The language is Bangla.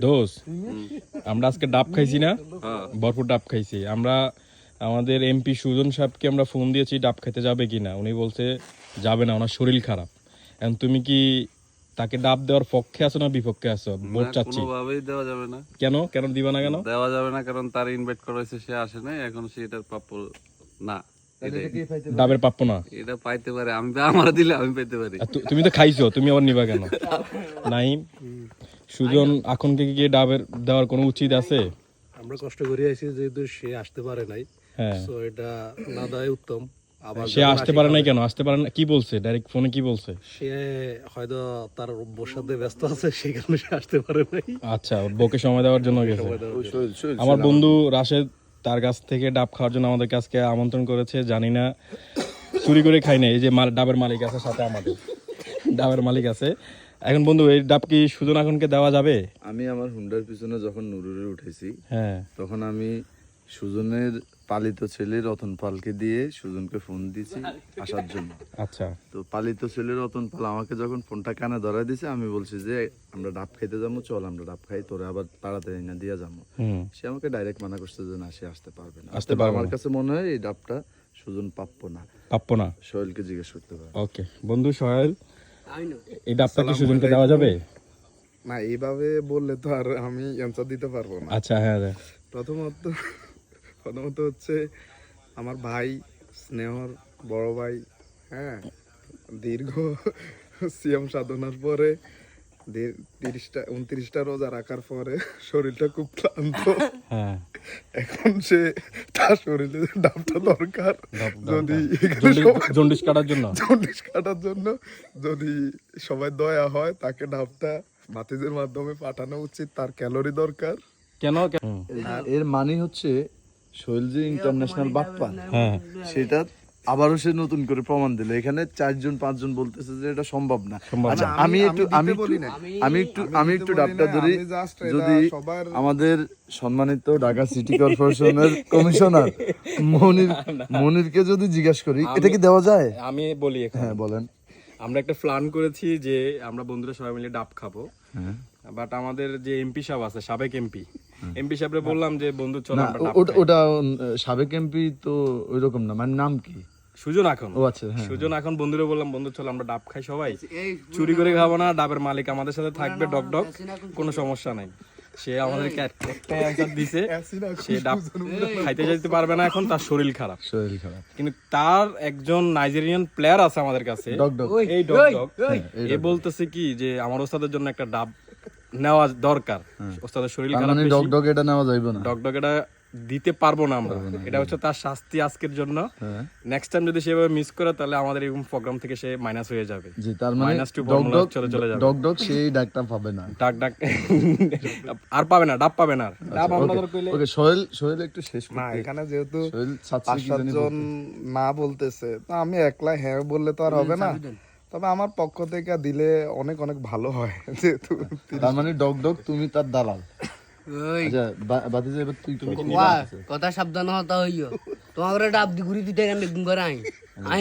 দোষ আমরা আজকে ডাব খাইছি না? হ্যাঁ। ভরপুর ডাব খাইছি। আমরা আমাদের এমপি সুজন সাহেবকে আমরা ফোন দিয়েছি ডাব খেতে যাবে কিনা। উনি বলছে যাবে না ওনার শরীর খারাপ। এখন তুমি কি তাকে ডাব দেওয়ার পক্ষে আছো না বিপক্ষে আছো? ভোট চাচ্ছি। কোনোভাবেই দেওয়া যাবে না। কেন? কেন দিবা না কেন? দেওয়া যাবে না কারণ তার ইনভাইট করা হয়েছে সে আসে নাই এখন সে এটার প্রাপ্য না। ডাবের প্রাপ্য না। এটা পাইতে পারে আমি আমার দিলে আমি পেতে পারি। তুমি তো খাইছো তুমি আবার নিবা কেন? নাই সুজন এখনকে কি ডাবের দেওয়ার কোনো উচিত আছে? আমরা কষ্ট করে আছি যেহেতু সে আসতে পারে নাই। হ্যাঁ। তো এটা না দেওয়াই উত্তম। সে আসতে পারে নাই কেন? আসতে পারে না কি বলছে? ডাইরেক্ট ফোনে কি বলছে? সে হয়তো তার সাথে ব্যস্ত আছে সেই কারণে সে আসতে পারে নাই। আচ্ছা বউকে সময় দেওয়ার জন্য গেছে। আমার বন্ধু রাশেদ তার কাছ থেকে ডাব খাওয়ার জন্য আমাদের কাছকে আমন্ত্রণ করেছে জানি না। চুরি করে খাই না এই যে ডাবের মালিক আছে সাথে আমাদের। ডাবের মালিক আছে। এখন বন্ধু এই ডাব কি সুজন এখনকে দেওয়া যাবে? আমি আমার হুন্ডার পিছনে যখন নুরুরে উঠেছি হ্যাঁ। তখন আমি সুজনের পালিত ছেলে রতন পালকে দিয়ে সুজনকে ফোন দিয়েছি আসার জন্য। আচ্ছা। তো পালিত ছেলে রতন পাল আমাকে যখন ফোনটা কানে ধরা দিছে আমি বলছি যে আমরা ডাব খাইতে যাব চল আমরা ডাব খাই তোরা আবার তাড়াতাড়ি না দিয়ে যাব। সে আমাকে ডাইরেক্ট মানা করছে যে না সে আসতে পারবে না। আসতে পারবে আমার কাছে মনে হয় এই ডাবটা সুজন প্রাপ্য না। পাপ্প না। সোহেলকে জিজ্ঞেস করতে পারে ওকে। বন্ধু সোহেল এই ডাবটা কি সুজনকে দেওয়া যাবে? না এইভাবে বললে তো আর আমি অ্যান্সার দিতে পারব না। আচ্ছা হ্যাঁ হ্যাঁ। প্রথমত প্রথমত হচ্ছে আমার ভাই স্নেহর বড় ভাই হ্যাঁ দীর্ঘ সিএম সাধনার পরে তিরিশটা উনত্রিশটা রোজা রাখার পরে শরীরটা খুব ক্লান্ত। হ্যাঁ। এখন সে তার শরীরে ডাবটা দরকার। যদি জন্ডিস- সবাই- কাটার জন্য? জন্ডিস কাটার জন্য যদি সবাই দয়া হয় তাকে ডাবটা ভাতিজের মাধ্যমে পাঠানো উচিত। তার ক্যালোরি দরকার। কেন? কেন? এর মানে হচ্ছে যে ইন্টারন্যাশনাল বাপ্পা হ্যাঁ। সেটা আবারও সে নতুন করে প্রমাণ দিল। এখানে চারজন পাঁচজন বলতেছে যে এটা সম্ভব না। আচ্ছা আমি একটু আমি একটু। আমি একটু আমি একটু ডাবটা ধরি। যদি আমাদের সম্মানিত ঢাকা সিটি কর্পোরেশনের কমিশনার মনির মনিরকে যদি জিজ্ঞেস করি এটা কি দেওয়া যায়? আমি বলি এখন। হ্যাঁ বলেন। আমরা একটা প্ল্যান করেছি যে আমরা বন্ধুরা সবাই মিলে ডাব খাব। হ্যাঁ। বাট আমাদের যে এমপি সাহেব আছে সাবেক এমপি এমপি সাহেবরে বললাম যে বন্ধু চলো আমরা ওটা সাবেক এমপি তো ওইরকম না। মানে নাম কি? সুজন এখন। ও আচ্ছা হ্যাঁ সুজন এখন বন্ধুরা বললাম বন্ধু চলো আমরা ডাব খাই সবাই। চুরি করে খাব না ডাবের মালিক আমাদের সাথে থাকবে ডক ডক। কোনো সমস্যা নাই। সে আমাদেরকে একটা অ্যান্সার দিছে সে ডাব খাইতে যেতে পারবে না এখন তার শরীর খারাপ। শরীর খারাপ। কিন্তু তার একজন নাইজেরিয়ান প্লেয়ার আছে আমাদের কাছে। এই ডক ডক। এ বলতেছে কি যে আমার ওস্তাদের জন্য একটা ডাব নেওয়া দরকার। ওস্তাদের শরীর খারাপ মানে ডক ডক এটা নেওয়া যাইবে না। ডক ডক এটা দিতে পারব না আমরা। এটা হচ্ছে তার শাস্তি আজকের জন্য। হ্যাঁ। নেক্সট টাইম যদি সেভাবে মিস করে তাহলে আমাদের এরকম প্রোগ্রাম থেকে সে মাইনাস হয়ে যাবে। জি তার মানে two ডক formula চলে চলে যাবে। ডক ডক সেই ডাকটা পাবে না। ডাক ডাক আর পাবে না ডাব পাবে না আর। ডাব আমরা ধর কইলে ওকে সোহেল সোহেল একটু শেষ না এখানে যেহেতু সোহেল ছাত্রী পাঁচ কি জানি সাতজন। না বলতেছে তো আমি একলা হ্যাঁ বললে তো আর হবে না। তবে আমার পক্ষ থেকে দিলে অনেক অনেক ভালো হয় যেহেতু তার মানে ডক ডক তুমি তার দালাল। আচ্ছা তুই তুমি কথা সাবধান হতা হইও। তোমার ডাব দি ঘুরি দিতে গেলে করে আই আই